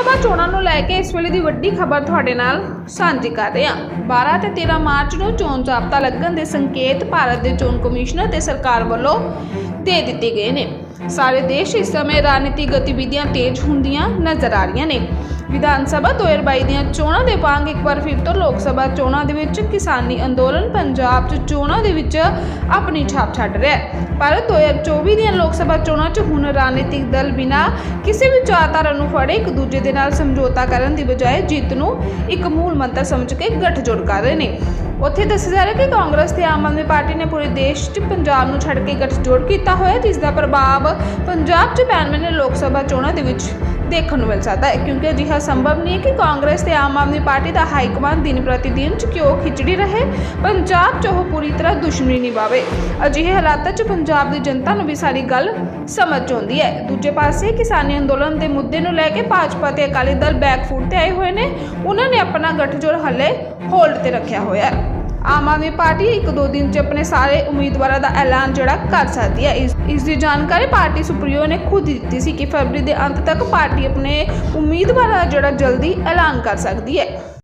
ਸਭਾ ਚੋਣਾਂ ਨੂੰ ਲੈ ਕੇ ਇਸ ਵੇਲੇ ਦੀ ਵੱਡੀ ਖਬਰ ਤੁਹਾਡੇ ਨਾਲ ਸਾਂਝੀ ਕਰ ਰਹੇ ਹਾਂ। 12 ਤੇ 13 ਮਾਰਚ ਨੂੰ ਚੋਣ ਜ਼ਾਬਤਾ ਲੱਗਣ ਦੇ ਸੰਕੇਤ ਭਾਰਤ ਦੇ ਚੋਣ ਕਮਿਸ਼ਨਰ ਤੇ ਸਰਕਾਰ ਵੱਲੋਂ ਦੇ ਦਿੱਤੇ ਗਏ ਨੇ। ਸਾਰੇ ਦੇਸ਼ ਇਸ ਸਮੇਂ ਰਾਜਨੀਤਿਕ ਗਤੀਵਿਧੀਆਂ ਤੇਜ਼ ਹੁੰਦੀਆਂ ਨਜ਼ਰ ਆ ਰਹੀਆਂ ਨੇ। ਵਿਧਾਨ ਸਭਾ 2022 ਦੀਆਂ ਚੋਣਾਂ ਦੇ ਵਾਂਗ ਇੱਕ ਵਾਰ ਫਿਰ ਤੋਂ ਲੋਕ ਸਭਾ ਚੋਣਾਂ ਦੇ ਵਿੱਚ ਕਿਸਾਨੀ ਅੰਦੋਲਨ ਪੰਜਾਬ 'ਚ ਚੋਣਾਂ ਦੇ ਵਿੱਚ ਆਪਣੀ ਛਾਪ ਛੱਡ ਰਿਹਾ ਹੈ। ਪਰ 2024 ਦੀਆਂ ਲੋਕ ਸਭਾ ਚੋਣਾਂ 'ਚ ਹੁਣ ਰਾਜਨੀਤਿਕ ਦਲ ਬਿਨਾਂ ਕਿਸੇ ਵੀ ਵਿਚਾਰਧਾਰਾ ਨੂੰ ਫੜੇ ਇੱਕ ਦੂਜੇ ਦੇ ਨਾਲ ਸਮਝੌਤਾ ਕਰਨ ਦੀ ਬਜਾਏ ਜਿੱਤ ਨੂੰ ਇੱਕ ਮੂਲ ਮੰਤਰ ਸਮਝ ਕੇ ਗੱਠਜੋੜ ਕਰ ਰਹੇ ਨੇ। ਉੱਥੇ ਦੱਸਿਆ ਜਾ ਰਿਹਾ ਕਿ ਕਾਂਗਰਸ ਤੇ ਆਮ ਆਦਮੀ ਪਾਰਟੀ ਨੇ ਪੂਰੇ ਦੇਸ਼ 'ਚ ਪੰਜਾਬ ਨੂੰ ਛੱਡ ਕੇ ਗੱਠਜੋੜ ਕੀਤਾ ਹੋਇਆ, ਜਿਸ ਦਾ ਪ੍ਰਭਾਵ ਪੰਜਾਬ 'ਚ ਪੈਣ ਵਾਲੇ ਲੋਕ ਸਭਾ ਚੋਣਾਂ ਦੇ ਵਿੱਚ ਦੇਖਣ ਨੂੰ ਮਿਲ ਸਕਦਾ ਹੈ, ਕਿਉਂਕਿ ਅਜਿਹਾ ਸੰਭਵ ਨਹੀਂ ਹੈ ਕਿ ਕਾਂਗਰਸ ਤੇ ਆਮ ਆਦਮੀ ਪਾਰਟੀ ਦਾ ਹਾਈਕਮਾਂਡ ਦਿਨ ਪ੍ਰਤੀ ਦਿਨ ਖਿਚੜੀ ਰਹੇ, ਪੰਜਾਬ 'ਚ ਉਹ ਪੂਰੀ ਤਰ੍ਹਾਂ ਦੁਸ਼ਮਣੀ ਨਿਭਾਵੇ। ਅਜਿਹੇ ਹਾਲਾਤਾਂ 'ਚ ਪੰਜਾਬ ਦੀ ਜਨਤਾ ਨੂੰ ਵੀ ਸਾਰੀ ਗੱਲ ਸਮਝ ਆਉਂਦੀ ਹੈ। ਦੂਜੇ ਪਾਸੇ ਕਿਸਾਨੀ ਅੰਦੋਲਨ ਦੇ ਮੁੱਦੇ ਨੂੰ ਲੈ ਕੇ ਭਾਜਪਾ ਤੇ ਅਕਾਲੀ ਦਲ ਬੈਕਫੁੱਟ ਤੇ ਆਏ ਹੋਏ ਨੇ। ਉਹਨਾਂ ਨੇ ਆਪਣਾ ਗੱਠਜੋੜ ਹੱਲੇ ਹੋਲਡ ਤੇ ਰੱਖਿਆ ਹੋਇਆ ਹੈ। ਆਮ ਆਦਮੀ ਪਾਰਟੀ ਇੱਕ ਦੋ ਦਿਨ 'ਚ ਆਪਣੇ ਸਾਰੇ ਉਮੀਦਵਾਰਾਂ ਦਾ ਐਲਾਨ ਜਿਹੜਾ ਕਰ ਸਕਦੀ ਹੈ। ਇਸ ਇਸ ਦੀ ਜਾਣਕਾਰੀ ਪਾਰਟੀ ਸੁਪਰੀਓ ਨੇ ਖੁਦ ਦਿੱਤੀ ਸੀ ਕਿ ਫਰਵਰੀ ਦੇ ਅੰਤ ਤੱਕ ਪਾਰਟੀ ਆਪਣੇ ਉਮੀਦਵਾਰਾਂ ਦਾ ਜਿਹੜਾ ਜਲਦੀ ਐਲਾਨ ਕਰ ਸਕਦੀ ਹੈ।